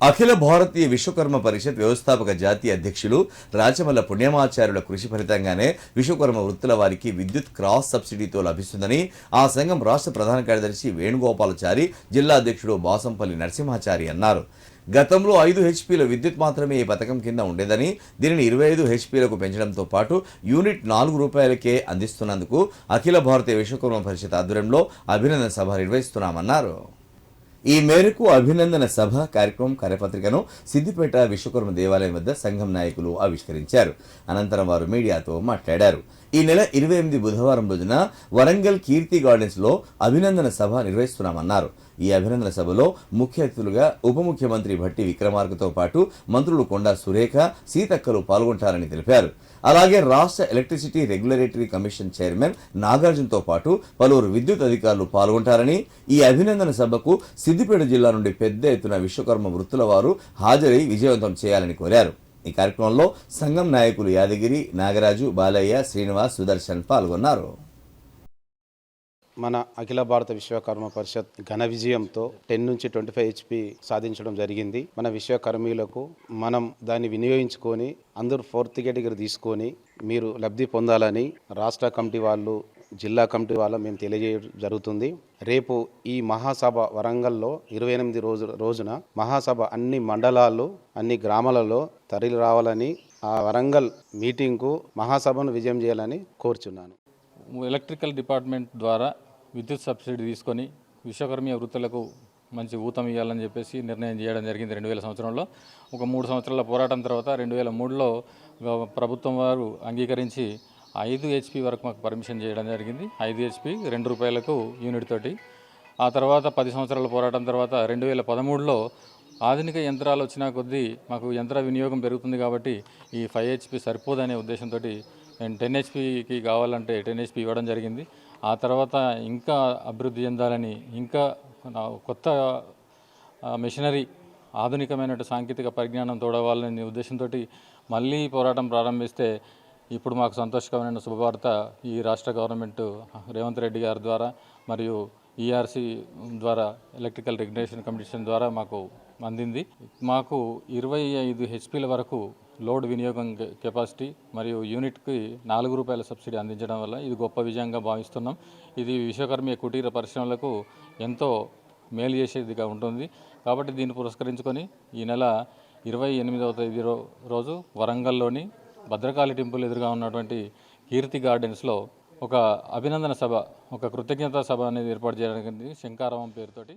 అఖిల భారతీయ విశ్వకర్మ పరిషత్ వ్యవస్థాపక జాతీయ అధ్యక్షులు రాచమల్ల పుణ్యమాచార్యుల కృషి ఫలితంగానే విశ్వకర్మ వృత్తుల వారికి విద్యుత్ క్రాస్ సబ్సిడీతో లభిస్తుందని ఆ సంఘం రాష్ట్ర ప్రధాన కార్యదర్శి వేణుగోపాలచారి జిల్లా అధ్యక్షుడు బాసంపల్లి నరసింహాచారి అన్నారు. గతంలో ఐదు హెచ్పీల విద్యుత్ మాత్రమే ఈ పథకం కింద ఉండేదని దీనిని ఇరవై ఐదు హెచ్పీలకు పెంచడంతో పాటు యూనిట్ నాలుగు రూపాయలకే అందిస్తున్నందుకు అఖిల భారతీయ విశ్వకర్మ పరిషత్ ఆధ్వర్యంలో అభినందన సభ నిర్వహిస్తున్నామన్నారు. ఈ మేరకు అభినందన సభ కార్యక్రమం కార్యపత్రికను సిద్దిపేట విశ్వకర్మ దేవాలయం వద్ద సంఘం నాయకులు ఆవిష్కరించారు. అనంతరం వారు మీడియాతో మాట్లాడారు. ఈ నెల ఇరవై ఎనిమిది బుధవారం రోజున వరంగల్ కీర్తి గార్డెన్స్లో అభినందన సభ నిర్వహిస్తున్నామన్నారు. ఈ అభినందన సభలో ముఖ్య అతిథులుగా ఉప ముఖ్యమంత్రి భట్టి విక్రమార్కతో పాటు మంత్రులు కొండా సురేఖ సీతక్కలు పాల్గొంటారని తెలిపారు. అలాగే రాష్ట్ర ఎలక్ట్రిసిటీ రెగ్యులేటరీ కమిషన్ చైర్మన్ నాగార్జునతో పాటు పలువురు విద్యుత్ అధికారులు పాల్గొంటారని ఈ అభినందన సభకు సిద్దిపేట జిల్లా నుండి పెద్ద ఎత్తున విశ్వకర్మ వృత్తుల వారు హాజరై విజయవంతం చేయాలని కోరారు. ఈ కార్యక్రమంలో సంఘం నాయకులు యాదగిరి నాగరాజు బాలయ్య శ్రీనివాస్ సుదర్శన్ పాల్గొన్నారు. మన అఖిల భారత విశ్వకర్మ పరిషత్ ఘన విజయంతో టెన్ నుంచి ట్వంటీ ఫైవ్ హెచ్పి సాధించడం జరిగింది. మన విశ్వకర్మీలకు మనం దాన్ని వినియోగించుకొని అందరూ ఫోర్త్ కేటగిరీ తీసుకొని మీరు లబ్ధి పొందాలని రాష్ట్ర కమిటీ వాళ్ళు జిల్లా కమిటీ వాళ్ళ మేము తెలియజేయడం జరుగుతుంది. రేపు ఈ మహాసభ వరంగల్లో ఇరవై ఎనిమిది రోజు రోజున మహాసభ అన్ని మండలాలు అన్ని గ్రామాలలో తరలి రావాలని ఆ వరంగల్ మీటింగ్కు మహాసభను విజయం చేయాలని కోరుచున్నాను. ఎలక్ట్రికల్ డిపార్ట్మెంట్ ద్వారా విద్యుత్ సబ్సిడీ తీసుకొని విశ్వకర్మీయ వృత్తులకు మంచి ఊతం ఇవ్వాలని చెప్పేసి నిర్ణయం చేయడం జరిగింది రెండు వేల సంవత్సరంలో. ఒక మూడు సంవత్సరాల పోరాటం తర్వాత రెండు వేల మూడులో ప్రభుత్వం వారు అంగీకరించి ఐదు హెచ్పి వరకు మాకు పర్మిషన్ చేయడం జరిగింది. ఐదు హెచ్పి రెండు రూపాయలకు యూనిట్ తోటి. ఆ తర్వాత పది సంవత్సరాల పోరాటం తర్వాత రెండు వేల పదమూడులో ఆధునిక యంత్రాలు వచ్చిన కొద్దీ మాకు యంత్ర వినియోగం పెరుగుతుంది కాబట్టి ఈ ఫైవ్ హెచ్పి సరిపోదనే ఉద్దేశంతో నేను టెన్ హెచ్పికి కావాలంటే టెన్ హెచ్పి ఇవ్వడం జరిగింది. ఆ తర్వాత ఇంకా అభివృద్ధి చెందాలని ఇంకా కొత్త మెషినరీ ఆధునికమైన సాంకేతిక పరిజ్ఞానం తోడవాలనే ఉద్దేశంతో మళ్ళీ పోరాటం ప్రారంభిస్తే ఇప్పుడు మాకు సంతోషకరమైన శుభవార్త ఈ రాష్ట్ర గవర్నమెంట్ రేవంత్ రెడ్డి గారి ద్వారా మరియు ఈఆర్సీ ద్వారా ఎలక్ట్రికల్ రెగ్యులేషన్ కమిషన్ ద్వారా మాకు అందింది. మాకు ఇరవై ఐదు హెచ్పీల వరకు లోడ్ వినియోగం కెపాసిటీ మరియు యూనిట్కి నాలుగు రూపాయల సబ్సిడీ అందించడం వల్ల ఇది గొప్ప విజయంగా భావిస్తున్నాం. ఇది విశ్వకర్మీయ కుటీర పరిశ్రమలకు ఎంతో మేలు చేసేదిగా ఉంటుంది. కాబట్టి దీన్ని పురస్కరించుకొని ఈ నెల ఇరవై ఎనిమిదవ తేదీ రోజు వరంగల్లోని భద్రకాళి టెంపుల్ ఎదురుగా ఉన్నటువంటి కీర్తి గార్డెన్స్లో ఒక అభినందన సభ ఒక కృతజ్ఞతా సభ అనేది ఏర్పాటు చేయడానికి శంకారావం పేరుతోటి